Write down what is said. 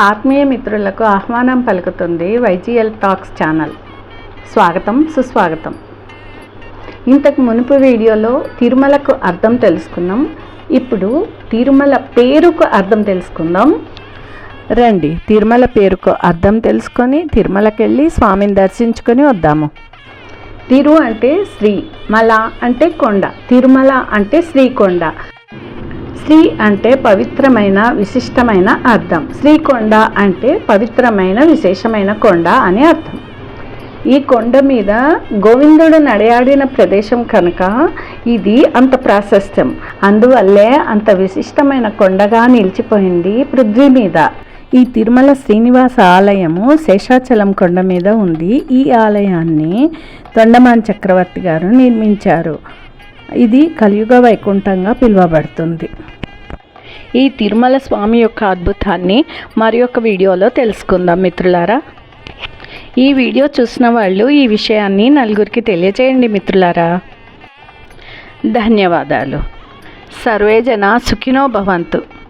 ఆత్మీయ మిత్రులకు ఆహ్వానం పలుకుతుంది వైజీఎల్ టాక్స్ ఛానల్. స్వాగతం సుస్వాగతం. ఇంతకు మునుపు వీడియోలో తిరుమలకు అర్థం తెలుసుకున్నాం. ఇప్పుడు తిరుమల పేరుకు అర్థం తెలుసుకుందాం. రండి తిరుమల పేరుకు అర్థం తెలుసుకొని తిరుమలకి వెళ్ళి స్వామిని దర్శించుకొని వద్దాము. తిరు అంటే శ్రీ మల అంటే కొండ తిరుమల అంటే శ్రీకొండ శ్రీ అంటే పవిత్రమైన విశిష్టమైన అర్థం. శ్రీకొండ అంటే పవిత్రమైన విశేషమైన కొండ అని అర్థం. ఈ కొండ మీద గోవిందుడు నడయాడిన ప్రదేశం కనుక ఇది అంత ప్రాశస్త్యం. అందువల్లే అంత విశిష్టమైన కొండగా నిలిచిపోయింది పృథ్వీ మీద. ఈ తిరుమల శ్రీనివాస ఆలయము శేషాచలం కొండ మీద ఉంది. ఈ ఆలయాన్ని తొండమాన్ చక్రవర్తి గారు నిర్మించారు. ఇది కలియుగ వైకుంఠంగా పిలువబడుతుంది. ఈ తిరుమల స్వామి యొక్క అద్భుతాన్ని మరి ఒక వీడియోలో తెలుసుకుందాం మిత్రులారా. ఈ వీడియో చూసిన వాళ్ళు ఈ విషయాన్ని నలుగురికి తెలియజేయండి మిత్రులారా. ధన్యవాదాలు. సర్వే జన సుఖినో భవంతు.